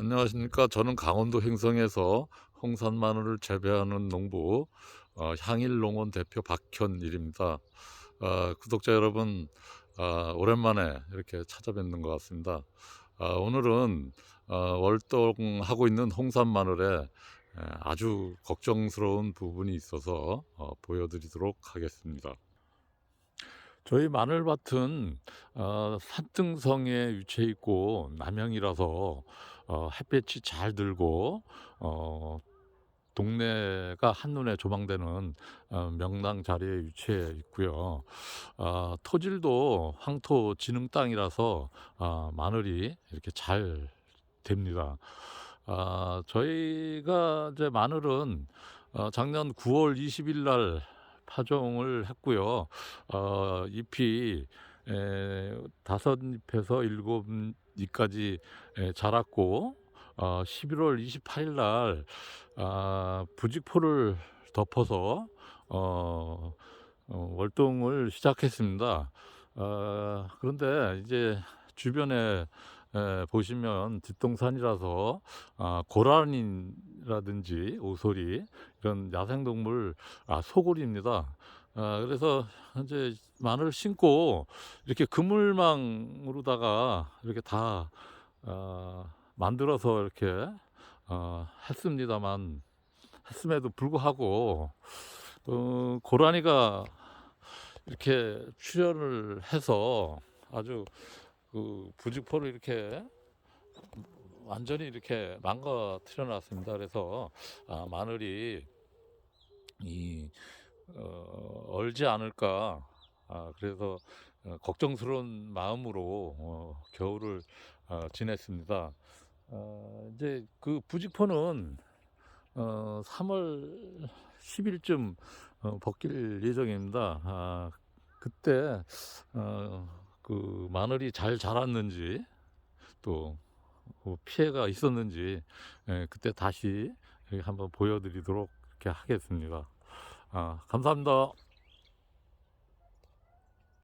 안녕하십니까. 저는 강원도 횡성에서 홍산 마늘을 재배하는 농부 어, 향일농원 대표 박현일입니다. 아, 구독자 여러분, 아, 오랜만에 이렇게 찾아뵙는 것 같습니다. 아, 오늘은 어, 월동하고 있는 홍산 마늘에 에, 아주 걱정스러운 부분이 있어서 어, 보여드리도록 하겠습니다. 저희 마늘밭은 어, 산등성에 위치해 있고 남향이라서 어, 햇볕이 잘 들고 어, 동네가 한눈에 조망되는 어, 명당 자리에 위치해 있고요. 아, 토질도 황토 진흥 땅이라서 아, 마늘이 이렇게 잘 됩니다. 아, 저희가 이제 마늘은 어, 작년 9월 20일 날 파종을 했고요. 어, 잎이 에, 다섯 잎에서 일곱 잎까지 에, 자랐고 어, 11월 28일 날 아, 부직포를 덮어서 어, 어, 월동을 시작했습니다. 어, 그런데 이제 주변에 에, 보시면 뒷동산이라서 아, 고라니라든지 오소리 이런 야생동물 아, 소굴입니다. 아, 그래서 이제 마늘 심고 이렇게 그물망으로다가 이렇게 다 어, 만들어서 이렇게 어, 했습니다만 했음에도 불구하고 어, 고라니가 이렇게 출현을 해서 아주 그 부직포를 이렇게 완전히 이렇게 망가뜨려 놨습니다. 그래서 아, 마늘이 이 어, 얼지 않을까 아, 그래서 어, 걱정스러운 마음으로 어, 겨울을 어, 지냈습니다. 어, 이제 그 부직포는 어, 3월 10일쯤 어, 벗길 예정입니다. 아, 그때 어, 그 마늘이 잘 자랐는지 또그 피해가 있었는지 예, 그때 다시 한번 보여드리도록 이렇게 하겠습니다. 아, 감사합니다.